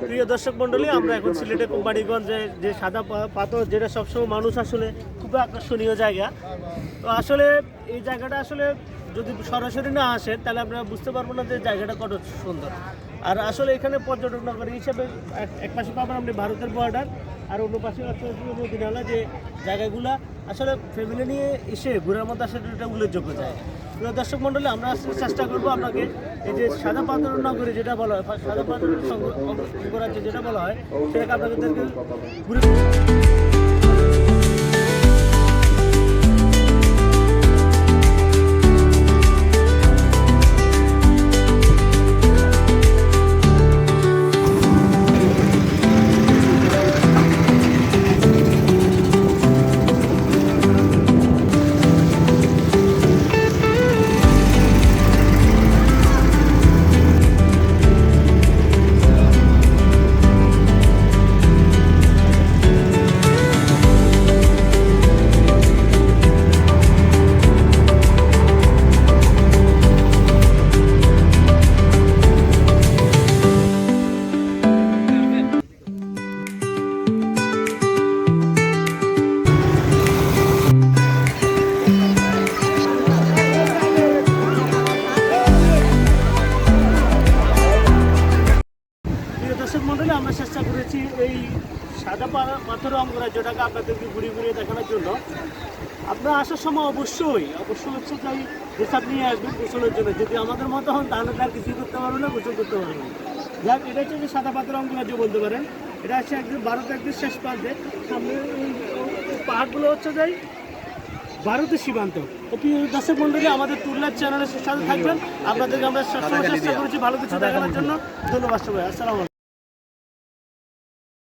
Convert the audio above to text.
প্রিয় দর্শক মন্ডলী আমরা এখন সিলেটে কোম্পানিগঞ্জে যে সাদা পাথর যেটা সবসময় মানুষ আসলে খুব আকর্ষণীয় জায়গা। তো আসলে এই জায়গাটা আসলে যদি সরাসরি না আসে তাহলে আমরা বুঝতে পারব না যে জায়গাটা কত সুন্দর। আর আসলে এখানে পর্যটক নগরী হিসেবে এক- এক পাশে পাবেন আপনি ভারতের বর্ডার আর অন্য পাশে মদিনালা যে জায়গাগুলা আসলে ফ্যামিলি নিয়ে এসে ঘোরার মধ্যে আসলে এটা উল্লেখযোগ্য যায় দর্শক মন্ডলী, আমরা চেষ্টা করব আপনাকে এই যে সাদা পাথর নগরী যেটা বলা হয়, সাদা পাথর অঙ্গরাজ্য যেটা বলা হয়, সেটাকে আপনাদেরকে ঘুরে আমরা চেষ্টা করেছি এই সাদা পাথর অঙ্গরাজ্যটাকে আপনাদেরকে ঘুরে ঘুরিয়ে দেখানোর জন্য। আপনারা আসার সময় অবশ্যই অবশ্যই হচ্ছে যাই হিসাব নিয়ে আসবেন গোসলের জন্য। যদি আমাদের মতো হন তাহলে তার কিছুই করতে পারবে না গোসল করতে পারবে না। যাক এটা হচ্ছে যে সাদা পাথর অঙ্গরাজ্য বলতে পারেন। এটা হচ্ছে একদম ভারত একদম শেষ প্রান্তে। সামনে পাহাড়গুলো হচ্ছে যাই ভারতের সীমান্ত। প্রিয় দর্শক মন্ডলী আমাদের টুরলার চ্যানেলের সাথে থাকবেন। আপনাদেরকে আমরা সবসময় চেষ্টা করেছি ভালো কিছু দেখানোর জন্য। ধন্যবাদ সবাই আসসালামু